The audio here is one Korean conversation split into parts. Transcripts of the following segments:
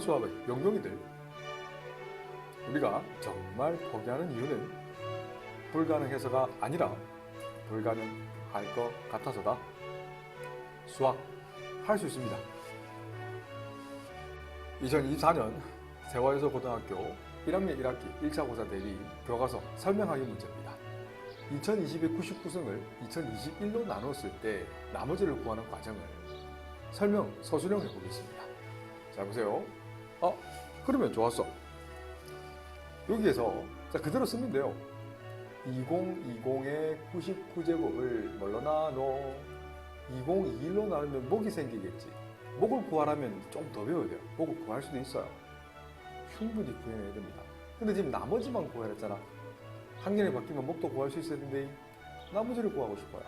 수학의 용병이들. 우리가 정말 포기하는 이유는 불가능해서가 아니라 불가능할 것 같아서다. 수학 할 수 있습니다. 2024년 세화여서 고등학교 1학년 1학기 1차 고사 대비 교과서 설명하기 문제입니다. 2020의 99승을 2021로 나눴을 때 나머지를 구하는 과정을 설명 서술형 해보겠습니다. 자 보세요. 어 그러면 좋았어. 여기에서 자 그대로 쓰면 돼요. 2020의 99제곱을 뭘로 나눠? 2021로 나누면 목이 생기겠지. 목을 구하라면 좀 더 배워야 돼요. 목을 구할 수도 있어요. 충분히 구해내야 됩니다. 근데 지금 나머지만 구하라 했잖아. 학년이 바뀌면 목도 구할 수 있어야 되는데 나머지를 구하고 싶어요.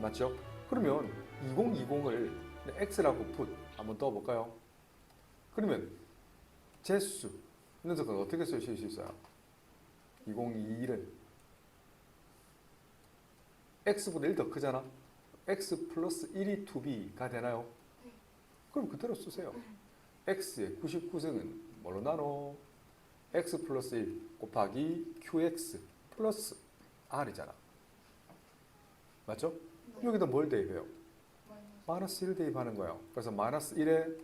맞죠? 그러면 2020을 x라고 put 한번 떠볼까요? 그러면 제수 이 녀석은 어떻게 쓰실 수 있어요? 2021은 x보다 1 더 크잖아. x 플러스 1이 2b가 되나요? 네. 그럼 그대로 쓰세요. x의 99승은 뭘로 나눠? x 플러스 1 곱하기 qx 플러스 r이잖아. 맞죠? 네. 여기다 뭘 대입해요? 마이너스. 마이너스 1 대입하는 거예요. 그래서 마이너스 1의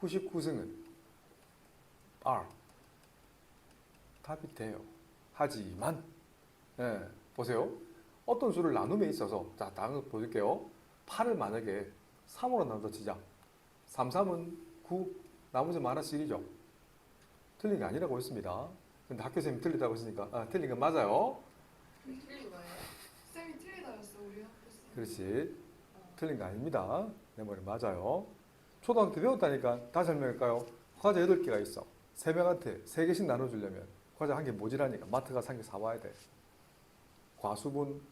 99승은 r 답이 돼요. 하지만 예, 보세요. 어떤 수를 나눔에 있어서 자 다음 거 보여줄게요. 8을 만약에 3으로 나눠 치자. 3, 3은 9, 나머지 마이너스 1이죠. 틀린 게 아니라고 했습니다. 근데 학교 선생님이 틀리다고 했으니까 아, 틀린 건 맞아요. 틀린 거예요? 쌤이 틀리다였어 우리 학교 쌤. 그렇지. 틀린 거 아닙니다. 내 말이 맞아요. 초등학교 때 배웠다니까 다시 설명할까요? 과자 8개가 있어. 3명한테 3개씩 나눠주려면 과자 한개 모자라니까 마트 가서 한 개 사와야 돼. 과수분,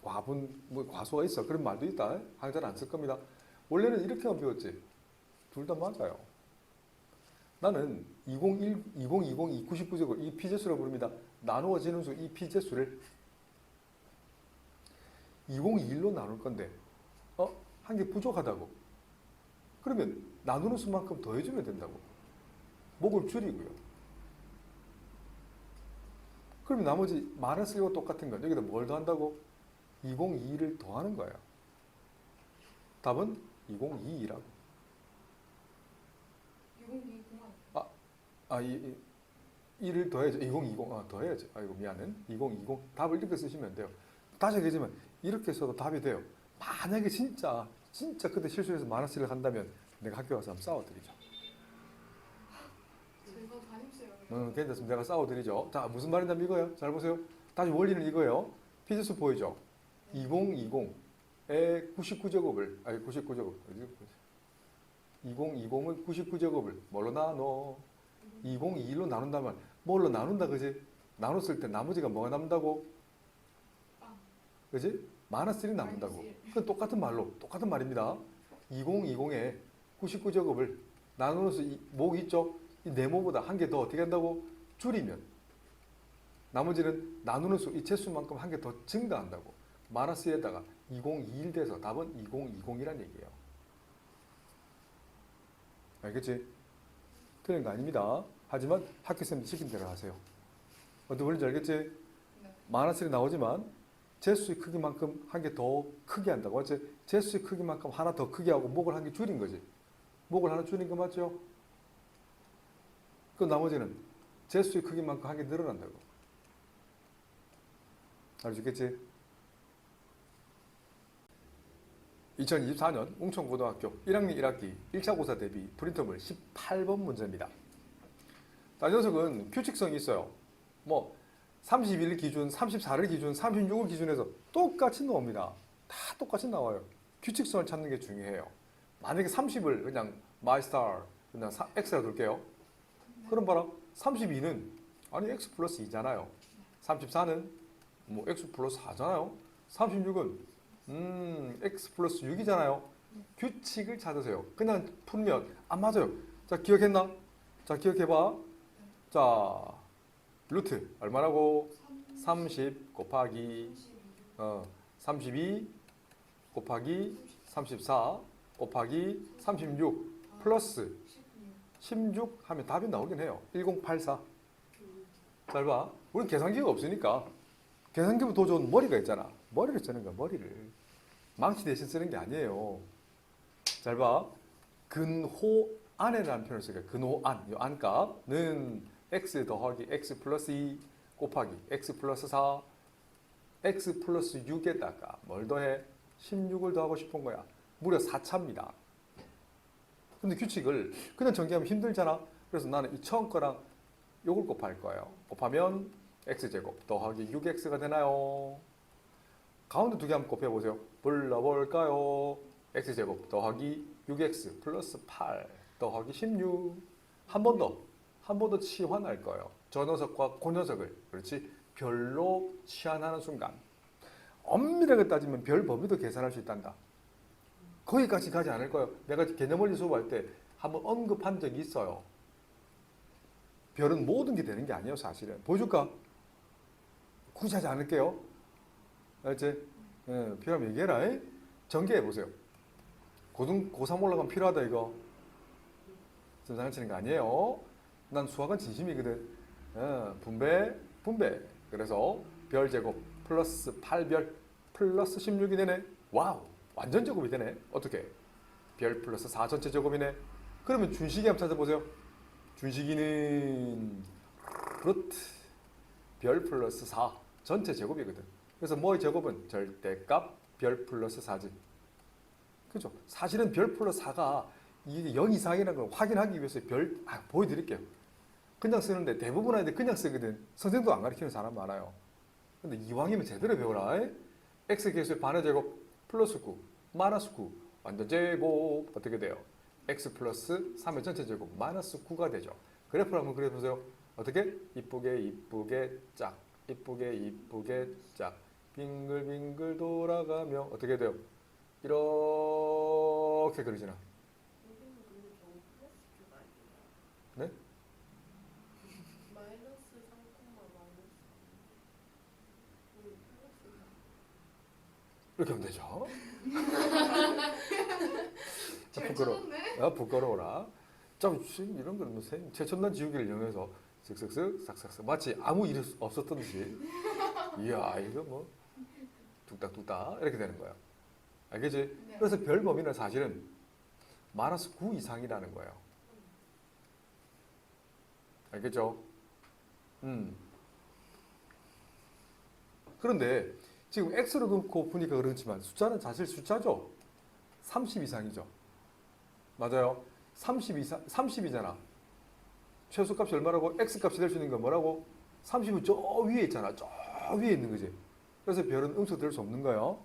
과분, 뭐 과수가 있어. 그런 말도 있다. 항자는 안 쓸 겁니다. 원래는 이렇게만 배웠지. 둘 다 맞아요. 나는 2021, 2020, 299제곱 이 피제수라고 부릅니다. 나누어지는 수 이 피제수를 2021로 나눌 건데 어? 한 개 부족하다고? 그러면 나누는 수만큼 더해주면 된다고. 목을 줄이고요. 그러면 나머지 마이너스 1과 똑같은 건 여기다 뭘 더한다고? 2022를 더하는 거예요. 답은 2022라고. 2020만. 아, 이, 이 1을 더해야죠. 2020, 아, 더해야죠. 아이고 미안해. 2020 답을 이렇게 쓰시면 돼요. 다시 얘기하지만 이렇게 써도 답이 돼요 만약에 진짜 진짜 그때 실수해서 1을 한다면 내가 학교 가서 한번 싸워드리죠 담임쌤. 음, 괜찮습니다. 내가 싸워드리죠. 자, 무슨 말인지 이거예요. 잘 보세요. 다시 원리는 이거예요. 피지수 보이죠? 2020의 99제곱을, 아니 99제곱, 2020의 99제곱을 뭘로 나눠? 2021로 나눈다면 뭘로 나눈다, 그지? 나눴을 때 나머지가 뭐가 남는다고? 빵. 그지? 마이너스 1이 남는다고. 그건 똑같은 말로, 똑같은 말입니다. 2020의 99제곱을 나누어서 이목 있죠? 이 네모보다 한 개 더 어떻게 한다고? 줄이면 나머지는 나누는 수, 이 채수만큼 한 개 더 증가한다고. 마이너스 1에다가 2021 돼서 답은 2020이란 얘기예요. 알겠지? 틀린 거 아닙니다. 하지만 학교쌤이 시킨 대로 하세요. 어떤 원리인지 알겠지? 네. 마이너스 1이 나오지만 제수의 크기만큼 한 개 더 크게 한다고. 어째 제수의 크기만큼 하나 더 크게 하고 목을 한 개 줄인 거지. 목을 하나 줄인 거 맞죠? 그 나머지는 제수의 크기만큼 한 개 늘어난다고. 알아주겠지? 2024년 웅천고등학교 1학년 1학기 1차 고사 대비 프린터물 18번 문제입니다. 자, 이 녀석은 규칙성이 있어요. 뭐 31일 기준, 34를 기준, 36을 기준해서 똑같이 나옵니다. 다 똑같이 나와요. 규칙성을 찾는 게 중요해요. 만약에 30을 그냥 마이스타 그냥 사- X라 둘게요. 그럼 봐라. 32는 아니 X 플러스 2잖아요. 34는 뭐 X 플러스 4잖아요. 36은 음 X 플러스 6이잖아요. 규칙을 찾으세요. 그냥 풀면 안 맞아요. 자 기억했나? 자 기억해봐. 자 루트 얼마라고? 30 곱하기 32. 어, 32 곱하기 34 곱하기 36 플러스 16. 16 하면 답이 나오긴 해요. 1084. 잘 봐. 우리는 계산기가 없으니까 계산기보다 더 좋은 머리가 있잖아. 머리를 쓰는 거야, 머리를. 망치 대신 쓰는 게 아니에요. 잘 봐. 근호 안에라는 표현을 쓰니까 근호 안, 이 안값은 x 더하기 x 플러스 2 곱하기 x 플러스 4 x 플러스 6에다가 뭘 더해? 16을 더하고 싶은 거야. 무려 4차입니다. 근데 규칙을 그냥 전개하면 힘들잖아. 그래서 나는 이 처음 거랑 요걸 곱할 거예요. 곱하면 x제곱 더하기 6x가 되나요? 가운데 두 개 한번 곱해보세요. 불러볼까요? x제곱 더하기 6x 플러스 8 더하기 16. 한 번 더, 한 번 더 치환할 거예요. 저 녀석과 그 녀석을, 그렇지? 별로 치환하는 순간. 엄밀하게 따지면 별 범위도 계산할 수 있단다. 거기까지 가지 않을 거예요. 내가 개념 원리 수업할 때 한번 언급한 적이 있어요. 별은 모든 게 되는 게 아니에요, 사실은. 보여줄까? 굳이 하지 않을게요. 알지? 예, 필요하면 얘기해라. 에? 전개해 보세요. 고등 고3 올라가면 필요하다 이거. 좀 장난치는 거 아니에요. 난 수학은 진심이거든. 예, 분배, 분배. 그래서 별 제곱 플러스 8별 플러스 16이 되네. 와우, 완전 제곱이 되네. 어떻게? 별 플러스 4 전체 제곱이네. 그러면 준식이 한번 찾아보세요. 준식이는 루트 별 플러스 4 전체 제곱이거든. 그래서 뭐의 제곱은 절대값 별 플러스 4지. 그죠? 사실은 별 플러스 4가 이게 0 이상이라는 걸 확인하기 위해서 별, 아, 보여드릴게요. 그냥 쓰는데 대부분 아이들 그냥 쓰거든. 선생도 안 가르치는 사람 많아요. 근데 이왕이면 제대로 배워라. 에? x 개수의 반의 제곱 플러스 9, 마이너스 9, 완전 제곱 어떻게 돼요? x 플러스 3의 전체 제곱 마이너스 9가 되죠. 그래프를 한번 그려보세요. 어떻게? 이쁘게 이쁘게 짝, 이쁘게 이쁘게 짝, 빙글빙글 돌아가며 어떻게 돼요? 이렇게 그리잖아. 여기는 근데 저거 플러스 쪽 아니에요? 네? 마이너스 3, 마이너스 우리 플러스 4 이렇게 하면 되죠. 자, 잘 부끄러워. 찾았네. 아, 부끄러워라. 좀 지금 이런 거는 뭐 세- 최첨단 지우개를 이용해서 쓱쓱쓱 싹싹싹 마치 아무 일 없었던 듯이 이야 이거 뭐 뚝딱뚝딱 이렇게 되는 거야. 알겠지? 네. 그래서 별 범위는 사실은 마이너스 9 이상이라는 거예요. 알겠죠? 음. 그런데 지금 x로 놓고 보니까 그렇지만 숫자는 사실 숫자죠. 30 이상이죠. 맞아요. 30 이상, 30이잖아. 최소값이 얼마라고? x값이 될 수 있는 건 뭐라고? 30은 저 위에 있잖아. 저 위에 있는 거지. 그래서 별은 음수 될 수 없는 거예요.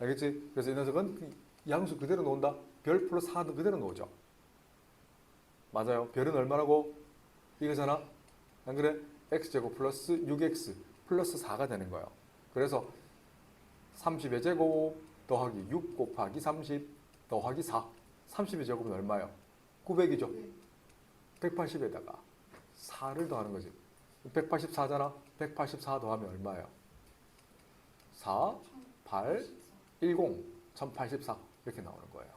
알겠지? 그래서 이 녀석은 그 양수 그대로 놓은다. 별 플러스 4도 그대로 놓죠. 맞아요. 별은 얼마라고? 이거잖아. 안 그래? x제곱 플러스 6x 플러스 4가 되는 거예요. 그래서 30의 제곱 더하기 6 곱하기 30 더하기 4. 30의 제곱은 얼마예요? 900이죠. 네. 180에다가 4를 더하는 거지. 184잖아. 184 더하면 얼마예요? 4, 8, 10, 1084 이렇게 나오는 거예요.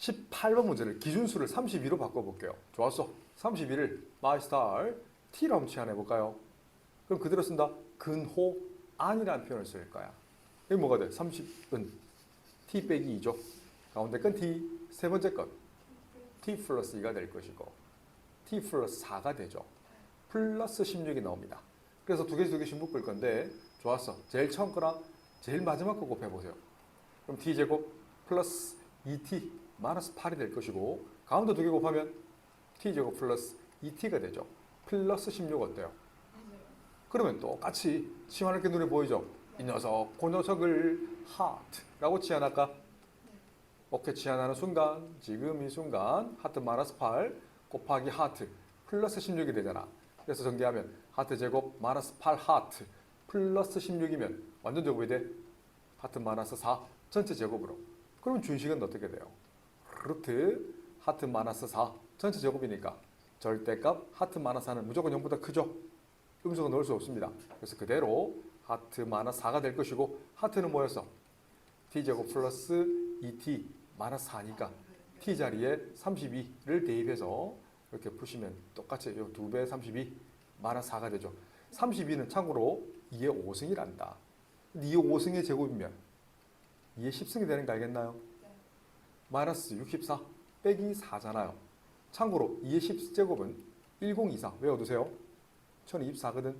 18번 문제를 기준수를 32로 바꿔볼게요. 좋았어. 32를 마이스타일 T로 한번 치환해 볼까요? 그럼 그대로 쓴다. 근호 안이라는 표현을 쓸 거야. 이게 뭐가 돼? 30은 T 빼기 2죠. 가운데 건 T, 세 번째 건 T 플러스 2가 될 것이고 T 플러스 4가 되죠. 플러스 16이 나옵니다. 그래서 두 개씩 두 개씩 묶을 건데 좋았어. 제일 처음 거랑 제일 마지막 거 곱해보세요. 그럼 T제곱 플러스 2T 마이너스 8이 될 것이고 가운데 두 개 곱하면 T제곱 플러스 2T가 되죠. 플러스 16 어때요? 그러면 똑같이 치환할 게 눈에 보이죠? 이 녀석, 그 녀석을 하트라고 치환할까? 오케이 치환하는 순간, 지금 이 순간 하트 마이너스 8 곱하기 하트 플러스 16이 되잖아. 그래서 전개하면 하트 제곱 마이너스 8 하트 플러스 16이면 완전 제곱이 돼. 하트 마이너스 4 전체 제곱으로. 그러면 준식은 어떻게 돼요? 루트 하트 마이너스 4 전체 제곱이니까 절대값 하트 마이너스 4는 무조건 0보다 크죠? 음수가 넣을 수 없습니다. 그래서 그대로 하트 마이너스 4가 될 것이고 하트는 뭐였어? t제곱 플러스 2t 마이너스 4니까 아, 네. t 자리에 32를 대입해서 이렇게 푸시면 똑같이 요 2배 32 마이너스 4가 되죠. 32는 참고로 2의 5승이란다. 근데 2의 5승의 제곱이면 2의 10승이 되는 거 알겠나요? 네. 마이너스 64 빼기 4잖아요. 참고로 2의 10제곱은 1024 외워두세요. 1024거든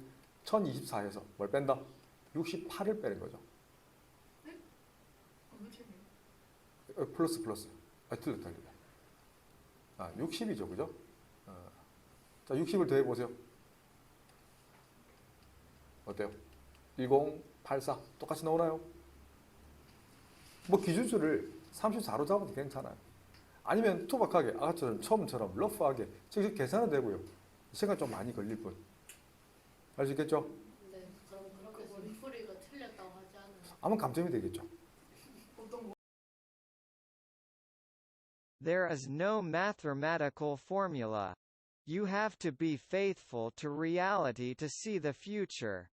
1024에서 뭘 뺀다? 68을 빼는 거죠. 책이요? 어, 플러스 플러스. 아, 틀렸다, 틀렸다. 아, 60이죠, 그죠? 어. 자, 60을 더해 보세요. 어때요? 1084 똑같이 나오나요? 뭐 기준수를 34로 잡아도 괜찮아요. 아니면 투박하게 아까처럼 처음처럼 러프하게 직접 계산은 되고요. 시간 좀 많이 걸릴 뿐. 알 수 있겠죠? 근데 그럼 그렇게 문풀이가 틀렸다고 하지 않아요? 아마 감점이 되겠죠. 어떤 거? There is no mathematical formula. You have to be faithful to reality to see the future.